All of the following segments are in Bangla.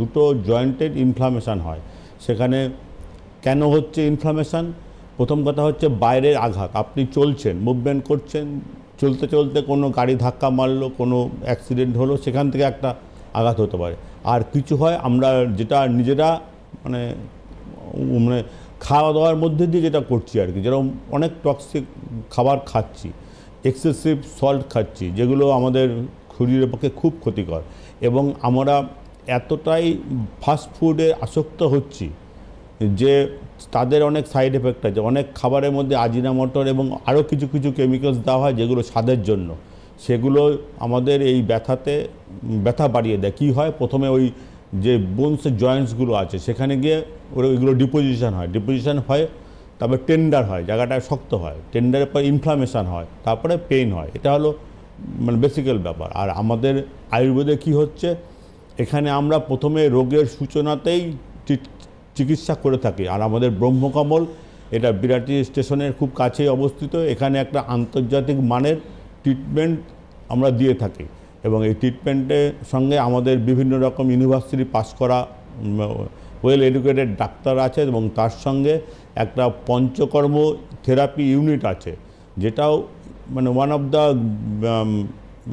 দুটো জয়েন্টের ইনফ্লামেশন হয়। সেখানে কেন হচ্ছে ইনফ্লামেশন প্রথম কথা হচ্ছে বাইরের আঘাত। আপনি চলছেন মুভমেন্ট করছেন, চলতে চলতে কোনো গাড়ি ধাক্কা মারলো, কোনো অ্যাক্সিডেন্ট হলো, সেখান থেকে একটা আঘাত হতে পারে। আর কিছু হয়, আমরা যেটা নিজেরা মানে মানে খাওয়া দাওয়ার মধ্যে দিয়ে যেটা করছি আর কি, যেরকম অনেক টক্সিক খাবার খাচ্ছি এক্সেসিভ সল্ট খাচ্ছি, যেগুলো আমাদের শরীরের পক্ষে খুব ক্ষতিকর। এবং আমরা এতটাই ফাস্ট ফুডে আসক্ত হচ্ছি যে তাদের অনেক সাইড এফেক্ট আছে। অনেক খাবারের মধ্যে আজিনা মটর এবং আরও কিছু কিছু কেমিক্যালস দেওয়া হয় যেগুলো স্বাদের জন্য। সেগুলো আমাদের এই ব্যথাতে, ব্যথা বাড়িয়ে দেয়। কী হয়? প্রথমে ওই যে বোনসের জয়েন্টসগুলো আছে, সেখানে গিয়ে ওরা ওইগুলো ডিপোজিশন হয়। ডিপোজিশন হয়, তারপরে টেন্ডার হয়, জায়গাটা শক্ত হয়। টেন্ডারের পর ইনফ্লামেশন হয়, তারপরে পেইন হয়। এটা হলো মানে বেসিক্যাল ব্যাপার। আর আমাদের আয়ুর্বেদে কি হচ্ছে? এখানে আমরা প্রথমে রোগের সূচনাতেই চিকিৎসা করে থাকি। আর আমাদের ব্রহ্মকমল, এটা বিরাটি স্টেশনের খুব কাছেই অবস্থিত, এখানে একটা আন্তর্জাতিক মানের ট্রিটমেন্ট আমরা দিয়ে থাকি। এবং এই ট্রিটমেন্টের সঙ্গে আমাদের বিভিন্ন রকম ইউনিভার্সিটি পাস করা ওয়েল এডুকেটেড ডাক্তার আছে এবং তার সঙ্গে একটা পঞ্চকর্ম থেরাপি ইউনিট আছে, যেটাও মানে ওয়ান অফ দ্য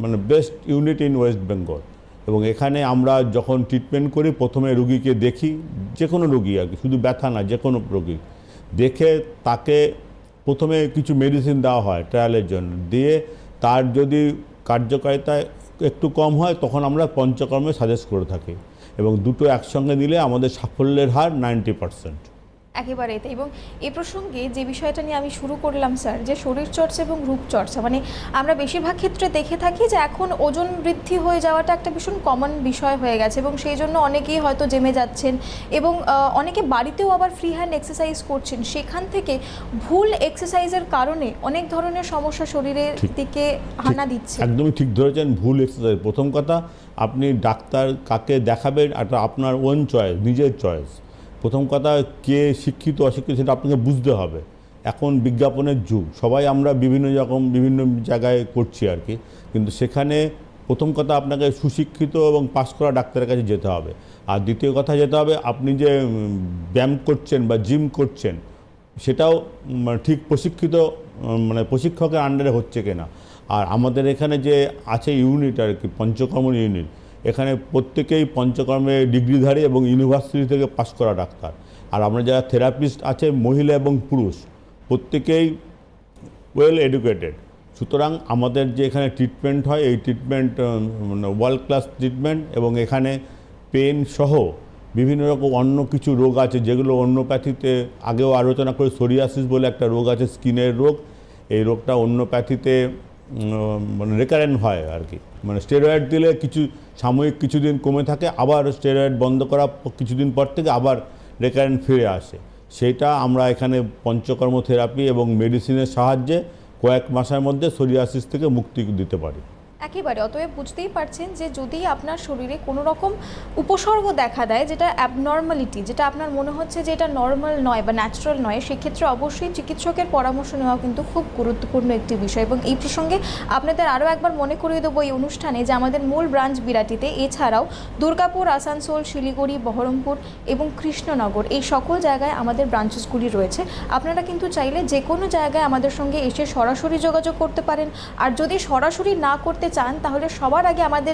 মানে best unit in West Bengal এবং এখানে আমরা যখন ট্রিটমেন্ট করি, প্রথমে রুগীকে দেখি, যে কোনো রুগী আর কি, শুধু ব্যথা না, যে কোনো রুগী। দেখে তাকে প্রথমে কিছু মেডিসিন দেওয়া হয় ট্রায়ালের জন্য। দিয়ে তার যদি কার্যকারিতা একটু কম হয়, তখন আমরা পঞ্চকর্মে সাজেস্ট করে থাকি। এবং দুটো একসঙ্গে নিলে আমাদের সাফল্যের হার নাইনটি পার্সেন্ট একেবারেই এবং এ প্রসঙ্গে যে বিষয়টা নিয়ে আমি শুরু করলাম স্যার যে শরীর চর্চা এবং রূপচর্চা মানে আমরা বেশিরভাগ ক্ষেত্রে দেখে থাকি যে এখন ওজন বৃদ্ধি হয়ে যাওয়াটা একটা ভীষণ কমন বিষয় হয়ে গেছে এবং সেই জন্য অনেকেই হয়তো জেমে যাচ্ছেন এবং অনেকে বাড়িতেও আবার ফ্রি হ্যান্ড এক্সারসাইজ করছেন। সেখান থেকে ভুল এক্সারসাইজের কারণে অনেক ধরনের সমস্যা শরীরের দিকে হানা দিচ্ছে। একদমই ঠিক ধরেছেন ভুল এক্সারসাইজ প্রথম কথা আপনি ডাক্তার কাকে দেখাবেন এটা আপনার ওন চয়েস নিজের চয়েস প্রথম কথা কে শিক্ষিত অশিক্ষিত সেটা আপনাকে বুঝতে হবে। এখন বিজ্ঞাপনের যুগ সবাই আমরা বিভিন্ন রকম বিভিন্ন জায়গায় করছি আর কি। কিন্তু সেখানে প্রথম কথা আপনাকে সুশিক্ষিত এবং পাস করা ডাক্তারের কাছে যেতে হবে। আর দ্বিতীয় কথা যেতে হবে আপনি যে ব্যায়াম করছেন বা জিম করছেন সেটাও উম, ঠিক প্রশিক্ষিত মানে প্রশিক্ষকের আন্ডারে হচ্ছে কিনা। আর আমাদের এখানে যে আছে ইউনিট আর কি পঞ্চকর্ম ইউনিট এখানে প্রত্যেকেই পঞ্চকর্মে ডিগ্রিধারী এবং ইউনিভার্সিটি থেকে পাশ করা ডাক্তার। আর আমরা যারা থেরাপিস্ট আছে, মহিলা এবং পুরুষ, প্রত্যেকেই ওয়েল এডুকেটেড সুতরাং আমাদের যে এখানে ট্রিটমেন্ট হয়, এই ট্রিটমেন্ট মানে ওয়ার্ল্ড ক্লাস ট্রিটমেন্ট এবং এখানে পেন সহ বিভিন্ন রকম অন্য কিছু রোগ আছে, যেগুলো অন্যপ্যাথিতে আগেও আলোচনা করে সোরিয়াসিস বলে একটা রোগ আছে স্কিনের রোগ। এই রোগটা অন্যপ্যাথিতে মানে রেকারেন্ট হয় আর কি। মানে স্টেরয়েড দিলে কিছু সাময়িক কিছুদিন কমে থাকে, আবার স্টেরয়েড বন্ধ করা কিছুদিন পর থেকে আবার রেকারেন্ট ফিরে আসে। সেটা আমরা এখানে পঞ্চকর্ম থেরাপি এবং মেডিসিনের সাহায্যে কয়েক মাসের মধ্যে সোরিয়াসিস থেকে মুক্তি দিতে পারি। একেবারে, অতএব বুঝতেই পারছেন যে যদি আপনার শরীরে কোনো রকম উপসর্গ দেখা দেয় যেটা অ্যাবনর্মালিটি যেটা আপনার মনে হচ্ছে যে এটা নর্মাল নয় বা ন্যাচারাল নয়, সেক্ষেত্রে অবশ্যই চিকিৎসকের পরামর্শ নেওয়া কিন্তু খুব গুরুত্বপূর্ণ একটি বিষয় এবং এই প্রসঙ্গে আপনাদের আরও একবার মনে করিয়ে দেবো এই অনুষ্ঠানে যে আমাদের মূল ব্রাঞ্চ বিরাটিতে এছাড়াও দুর্গাপুর, আসানসোল, শিলিগুড়ি, বহরমপুর এবং কৃষ্ণনগর এই সকল জায়গায় আমাদের ব্রাঞ্চেসগুলি রয়েছে। আপনারা কিন্তু চাইলে যে কোনো জায়গায় আমাদের সঙ্গে এসে সরাসরি যোগাযোগ করতে পারেন। আর যদি সরাসরি না করতে চান তাহলে সবার আগে আমাদের